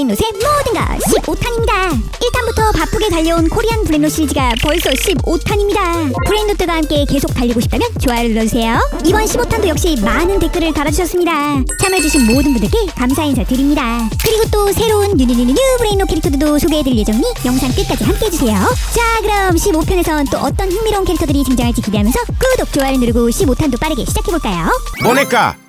브레인롯의 모든 것 15탄입니다. 1탄부터 바쁘게 달려온 코리안 브레인롯 시리즈가 벌써 15탄입니다. 브레인롯들과 함께 계속 달리고 싶다면 좋아요를 눌러주세요. 이번 15탄도 역시 많은 댓글을 달아주셨습니다. 참여해주신 모든 분들께 감사 인사 드립니다. 그리고 또 새로운 뉴뉴뉴뉴 브레인롯 캐릭터들도 소개해드릴 예정이니 영상 끝까지 함께해주세요. 자 그럼 15편에선 또 어떤 흥미로운 캐릭터들이 등장할지 기대하면서 구독, 좋아요를 누르고 15탄도 빠르게 시작해볼까요?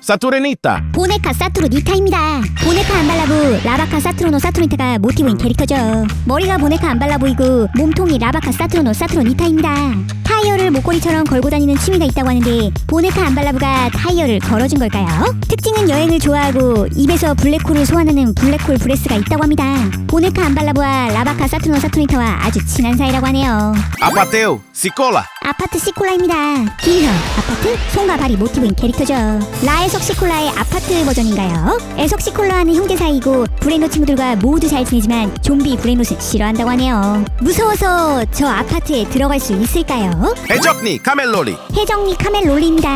Saturnita. 보네카 사투로 니타입니다. 보네카 안 발라부 라바카 사투로노 사투로니타가 모티브인 캐릭터죠. 머리가 보네카 안 발라 보이고 몸통이 라바카 사투로노 사투로 니타입니다. 타이어를 목걸이처럼 걸고 다니는 취미가 있다고 하는데 보네카 안 발라부가 타이어를 걸어준 걸까요? 특징은 여행을 좋아하고 입에서 블랙홀을 소환하는 블랙홀 브레스가 있다고 합니다. 보네카 안 발라부와 라바카 사투로노 사투로니타와 아주 친한 사이라고 하네요. Apateu, Sicola. 아파트 시콜라입니다. 김서 아파트 송과 발이 모티브인 캐릭터죠. 라에석 시콜라의 아파트 버전인가요? 에석 시콜라와는 형제 사이고 브레인롯 친구들과 모두 잘 지내지만 좀비 브레인롯은 싫어한다고 하네요. 무서워서 저 아파트에 들어갈 수 있을까요? Hejokni, Camelloli. 해적리 카멜롤리입니다.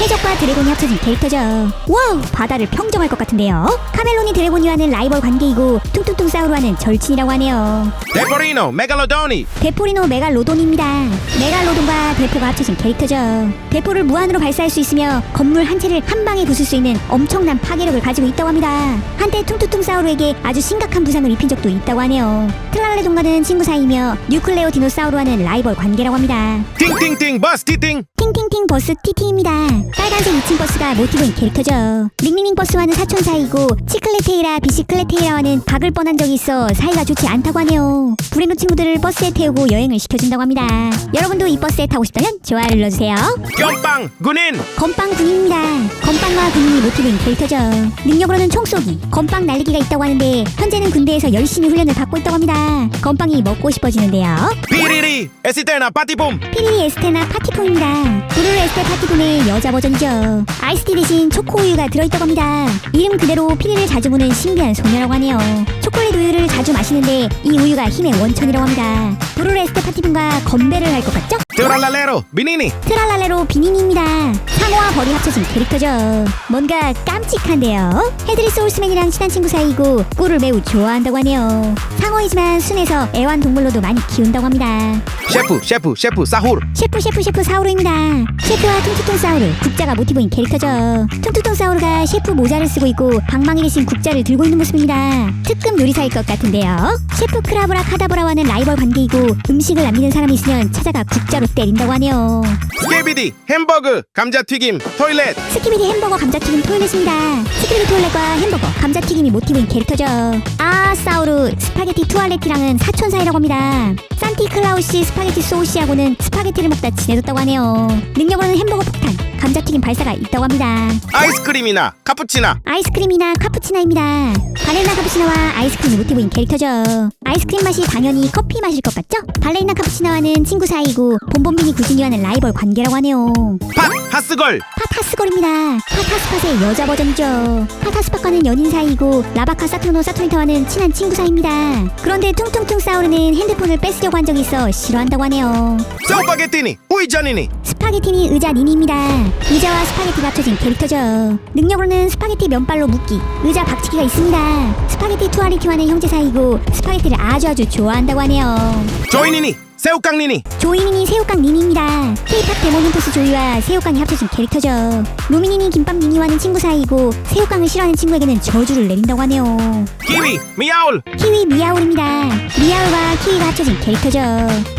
해적과 드래곤이 합쳐진 캐릭터죠. 와우, 바다를 평정할 것 같은데요. 카멜론이 드래곤이와는 라이벌 관계이고 퉁퉁퉁 사우루와는 절친이라고 하네요. Deporino, Megalodoni. 데포리노 메갈로돈입니다. 메갈로돈 과 대포가 합쳐진 캐릭터죠. 대포를 무한으로 발사할 수 있으며 건물 한 채를 한 방에 부술 수 있는 엄청난 파괴력을 가지고 있다고 합니다. 한때 퉁퉁퉁 사우루에게 아주 심각한 부상을 입힌 적도 있다고 하네요. 트랄레돈과는 친구 사이이며 뉴클레오 디노사우루와는 라이벌 관계라고 합니다. Ting, Bus Titing. 팅팅팅 버스 TT입니다. 빨간색 2층 버스가 모티브인 캐릭터죠. 링링링 버스와는 사촌 사이고 치클레테이라 비시클레테이라와는 박을 뻔한 적이 있어 사이가 좋지 않다고 하네요. 브레노 친구들을 버스에 태우고 여행을 시켜준다고 합니다. 여러분도 이 버스 에 타고 싶다면 좋아요를 눌러주세요. Gyeongbang, Gunin. 건빵 군인입니다. 건빵과 군인이 모티브인 캐릭터죠. 능력으로는 총쏘기, 건빵 날리기가 있다고 하는데 현재는 군대에서 열심히 훈련을 받고 있다고 합니다. 건빵이 먹고 싶어지는데요. Piriri, Esitena, Patipum. 피리리 에스테나 파티폼입니다. 부르르 에스테 파티폼의 여자 버전이죠. 아이스티 대신 초코 우유가 들어있다고 합니다. 이름 그대로 피리를 자주 부는 신비한 소녀라고 하네요. 초콜릿 우유를 자주 마시는데 이 우유가 힘의 원천이라고 합니다. 부르르 에스테 파티폼과 건배를 할 것 같 죠? Teoralalero, Binini. 트랄랄레로 비니니입니다. 상어와 벌이 합쳐진 캐릭터죠. 뭔가 깜찍한데요. 헤드리 소울스맨이랑 친한 친구 사이고 꿀을 매우 좋아한다고 하네요. 상어이지만 순에서 애완동물로도 많이 키운다고 합니다. Shefu, Shefu, Shefu, Sahur. 셰프 셰프 셰프 사우루입니다. 셰프와 퉁퉁퉁 사우루 국자가 모티브인 캐릭터죠. 퉁퉁퉁 사우루가 셰프 모자를 쓰고 있고 방망이 대신 국자를 들고 있는 모습입니다. 특급 요리사일 것 같은데요. 셰프 크라브라 카다브라와는 라이벌 관계이고 음식을 남기는 사람이 있으면 찾아가 국자로 때린다고 하네요. Skibidi, Hamburger, 감자튀김, Toilet. 스키비디 햄버거 감자튀김 토일렛입니다. 스키비디 토일렛과 햄버거 감자튀김이 모티브인 캐릭터죠. 아 사우루 스파게티 투알레티랑은 사촌 사이라고 합니다. 산티 클라우시 스파게티 소시하고는 스파게티를 먹다 지내뒀다고 하네요. 능력으로는 햄버거 폭탄, 감자튀김 발사가 있다고 합니다. 아이스크림이나 카푸치나. 아이스크림이나 카푸치나입니다. 바렐나 카푸치나와 아이스크림이 모티브인 캐릭터죠. 아이스크림 맛이 당연히 커피 맛일 것 같죠? 발레리나 카푸치나와는 친구 사이고 본본비니 구진이와는 라이벌 관계라고 하네요. 팥, 하스걸. 파타스걸입니다. 파타스팟의 여자 버전이죠. 파타스팟과는 연인 사이고 라바카 사토노 사토니타와는 친한 친구 사이입니다. 그런데 퉁퉁퉁 싸우르는 핸드폰을 뺏으려고 한 적이 있어 싫어한다고 하네요. Uijanini. 스파게티니 의자 니니입니다. 의자와 스파게티가 합쳐진 캐릭터죠. 능력으로는 스파게티 면발로 묶기, 의자 박치기가 있습니다. 스파게티 투아리티와는 형제 사이고 스파게티를 아주 아주 좋아한다고 하네요. Joinini, 새우깡니니. 조이민이 새우깡 니니입니다. K-팝 데모닌토스 조이와 새우깡이 합쳐진 캐릭터죠. 루미니니 김밥 니니와는 친구 사이고 새우깡을 싫어하는 친구에게는 저주를 내린다고 하네요. 키위, 미야올. 키위 미야올입니다. 미야올과 키위가 합쳐진 캐릭터죠.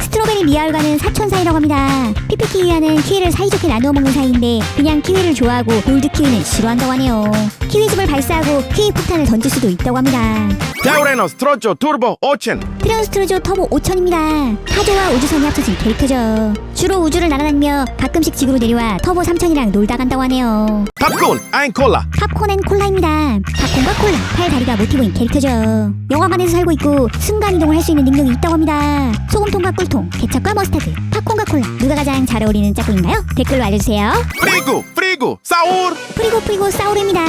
스트로베리 미야올과는 사촌 사이라고 합니다. 피피 키위와는 키위를 사이좋게 나누어 먹는 사이인데 그냥 키위를 좋아하고 골드 키위는 싫어한다고 하네요. 키위즙을 발사하고 키위 폭탄을 던질 수도 있다고 합니다. 테오레노 스, 트로조, 투르보, 오첸. 트레오스트로조 터보 5000입니다. 타조와 우주선이 합쳐진 캐릭터죠. 주로 우주를 날아다니며 가끔씩 지구로 내려와 터보 3000이랑 놀다 간다고 하네요. 팝콘, 아인 콜라. 팝콘 앤 콜라입니다. 팝콘과 콜라, 팔 다리가 모티브인 캐릭터죠. 영화관에서 살고 있고 순간 이동을 할 수 있는 능력이 있다고 합니다. 소금통과 꿀통, 케첩과 머스타드, 팝콘과 콜라 누가 가장 잘 어울리는 짝꿍인가요? 댓글로 알려주세요. 프리구, 프리구, 사우르. 프리고 프리고 사우루입니다.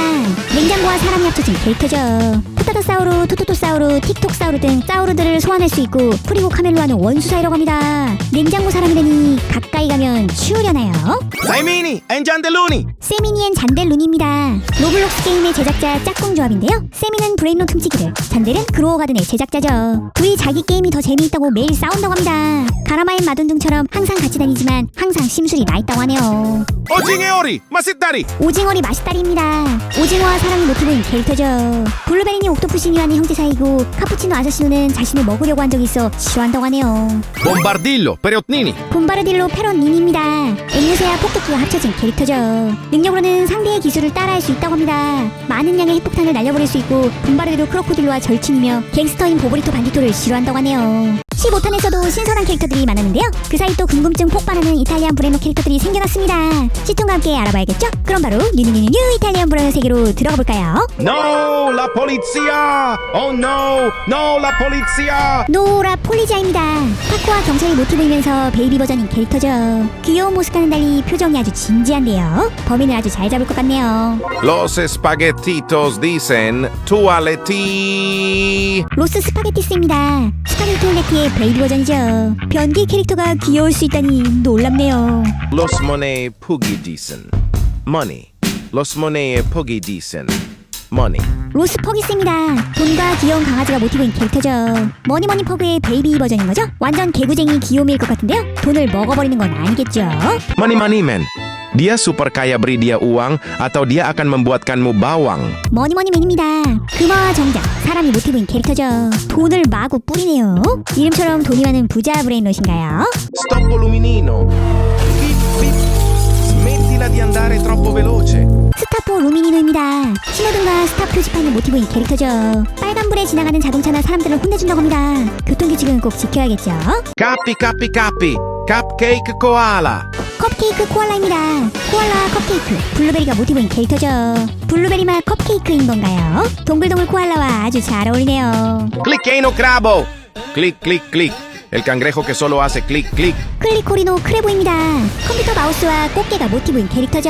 냉장고와 사람이 합쳐진 캐릭터죠. 푸타타사우루, 투투투사우루, 틱톡사우루 등 사우루들을 소환할 수 있고 프리고 카멜로와는 원수 사이라고 합니다. 냉장고 사람이라니 가까이 가면 추우려나요? 사이미니, 엔잔델루니. 세미니 앤 잔델룬입니다. 로블록스 게임의 제작자 짝꿍 조합인데요. 세미는 브레인롯 훔치기를, 잔델은 그로어 가든의 제작자죠. 둘이 자기 게임이 더 재미있다고 매일 싸운다고 합니다. 가라마인 마둔둥처럼 항상 같이 다니지만 항상 심술이 나 있다고 하네요. 오징에오리 마시다리 오징어리 맛있다리입니다. 오징어와 사랑이 모티브인 캐릭터죠. 블루베리니 옥토푸시니와는 형제 사이고 카푸치노 아사시노는 자신을 먹으려고 한 적이 있어 싫어한다고 하네요. Bombardillo 페리오트니니 봄바르딜로 페론닌입니다. 앵무새와 폭격기가 합쳐진 캐릭터죠. 능력으로는 상대의 기술을 따라할 수 있다고 합니다. 많은 양의 핵폭탄을 날려버릴 수 있고 봄바르딜로 크로코딜로와 절친이며 갱스터인 보브리토 반디토를 싫어한다고 하네요. 15탄에서도 신선한 캐릭터들이 많았는데요. 그 사이 또 궁금증 폭발하는 이탈리안 브레노 캐릭터들이 생겨났습니다. 시청과 함께 알아봐야겠죠? 그럼 바로 뉴뉴뉴뉴 이탈리안 브레노 세계로 들어가 볼까요? No la polizia Oh no No la polizia 노라 폴리자입니다. 타코와 경찰이 모티브이면서 베이비 버전인 캐릭터죠. 귀여운 모습과는 달리 표정이 아주 진지한데요. 범인을 아주 잘 잡을 것 같네요. Los espaguetitos dicen tualeti 로스 스파게티스입니다. 스파게티 올레티의 베이비 버전이죠. 변기 캐릭터가 귀여울 수 있다니 놀랍네요. Los money pugi dicen Money Los money pugi dicen Money 로스 퍼기스입니다. 돈과 귀여운 강아지가 모티브인 캐릭터죠. 머니머니 퍼그의 베이비 버전인 거죠? 완전 개구쟁이 귀요미일 것 같은데요? 돈을 먹어버리는 건 아니겠죠? Money money man Dia super kaya beri dia uang atau dia akan membuatkanmu bawang. 머니머니맨입니다. 금화와 정장, 사람이 모티브인 캐릭터죠. 돈을 마구 뿌리네요. 이름처럼 돈이 많은 부자 브레인롯인가요? Stoppo luminino. Bip bip. Smettila di andare troppo veloce. 스타포 루미니노입니다. 신호등과 스탑 표지판의 모티브인 캐릭터죠. 빨간불에 지나가는 자동차나 사람들을 혼내준다고 합니다. 교통규칙은 꼭 지켜야겠죠. Capi capi capi. Cupcake koala. 컵케이크 코알라입니다. 코알라 컵케이크. 블루베리가 모티브인 캐릭터죠. 블루베리 맛 컵케이크인 건가요? 동글동글 코알라와 아주 잘 어울리네요. Clickeno crabo. Click click click. El cangrejo que solo hace click click. 클리코리노 크레보입니다. 컴퓨터 마우스와 꽃게가 모티브인 캐릭터죠.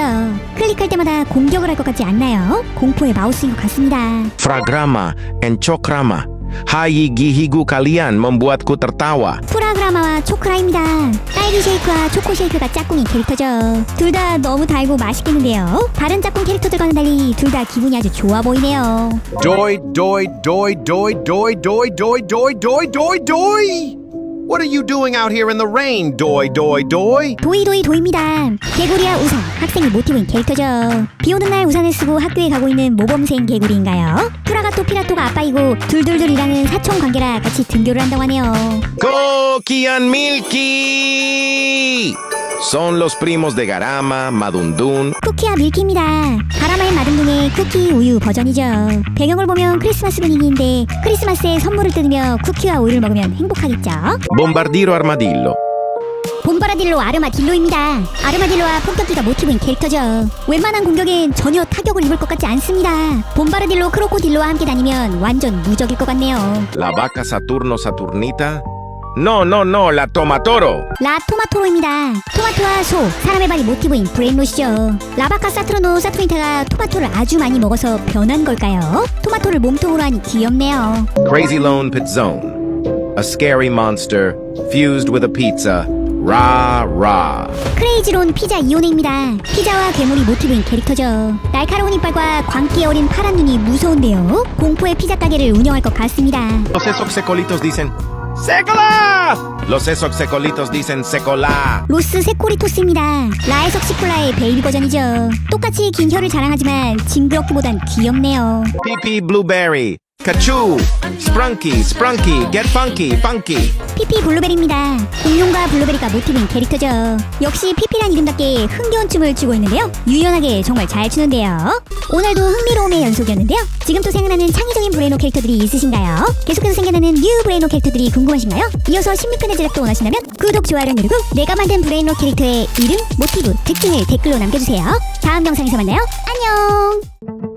클릭할 때마다 공격을 할 것 같지 않나요? 공포의 마우스인 것 같습니다. Fragrama enchokrama. Hayigihigu kalian membuatku tertawa. 프라그라마와 초크라입니다. 딸기 쉐이크와 초코 쉐이크가 짝꿍인 캐릭터죠. 둘 다 너무 달고 맛있겠는데요. 다른 짝꿍 캐릭터들과는 달리 둘 다 기분이 아주 좋아 보이네요. Doi, doi, doi, doi, doi, doi, doi, doi, doi, doi, doi! What are you doing out here in the rain, doi, doi, doi? 도이 도이 도입니다. 개구리와 우산, 학생이 모티브인 캐릭터죠. 비 오는 날 우산을 쓰고 학교에 가고 있는 모범생 개구리인가요? 프라가토 피라토가 아빠이고 둘둘둘이라는 사촌 관계라 같이 등교를 한다고 하네요. Milky. Son los primos de Garama, Madundun. 쿠키와 밀키입니다. 가라마인 마등동의 쿠키 우유 버전이죠. 배경을 보면 크리스마스 분위기인데 크리스마스에 선물을 뜯으며 쿠키와 우유를 먹으면 행복하겠죠. Bombardiro Armadillo. 봄바라딜로 아르마딜로입니다. 아르마딜로와 폭격기가 모티브인 캐릭터죠. 웬만한 공격엔 전혀 타격을 입을 것 같지 않습니다. 봄바라딜로 크로코딜로와 함께 다니면 완전 무적일 것 같네요. La vaca Saturno Saturnita. No, no, no, la Tomatoro. 라 토마토로입니다. 토마토와 소, 사람의 발이 모티브인 브레인롯이죠. 라바카 사트로노 사투리타가 토마토를 아주 많이 먹어서 변한 걸까요? 토마토를 몸통으로 하니 귀엽네요. Crazy Lone Pizzone. A scary monster fused with a pizza. Rah, rah. 크레이지론 피자 이오네입니다. 피자와 괴물이 모티브인 캐릭터죠. 날카로운 이빨과 광기에 어린 파란 눈이 무서운데요. 공포의 피자 가게를 운영할 것 같습니다. Los esoxecolitos dicen. ¡Secola! Los esoxecolitos dicen secola. 로스 세코리토스입니다. 라에석 시콜라의 베이비 버전이죠. 똑같이 긴 혀를 자랑하지만 징그럽기보단 귀엽네요. PP Blueberry. Kachu. Sprunky, Sprunky. Get funky, funky. 피피 블루베리입니다. 공룡과 블루베리가 모티브인 캐릭터죠. 역시 피피란 이름답게 흥겨운 춤을 추고 있는데요. 유연하게 정말 잘 추는데요. 오늘도 흥미로움의 연속이었는데요. 지금 또 생각나는 창의적인 브레이노 캐릭터들이 있으신가요? 계속해서 생겨나는 뉴 브레이노 캐릭터들이 궁금하신가요? 이어서 16편의 제작도 원하신다면 구독, 좋아요를 누르고 내가 만든 브레이노 캐릭터의 이름, 모티브, 특징을 댓글로 남겨주세요. 다음 영상에서 만나요. 안녕!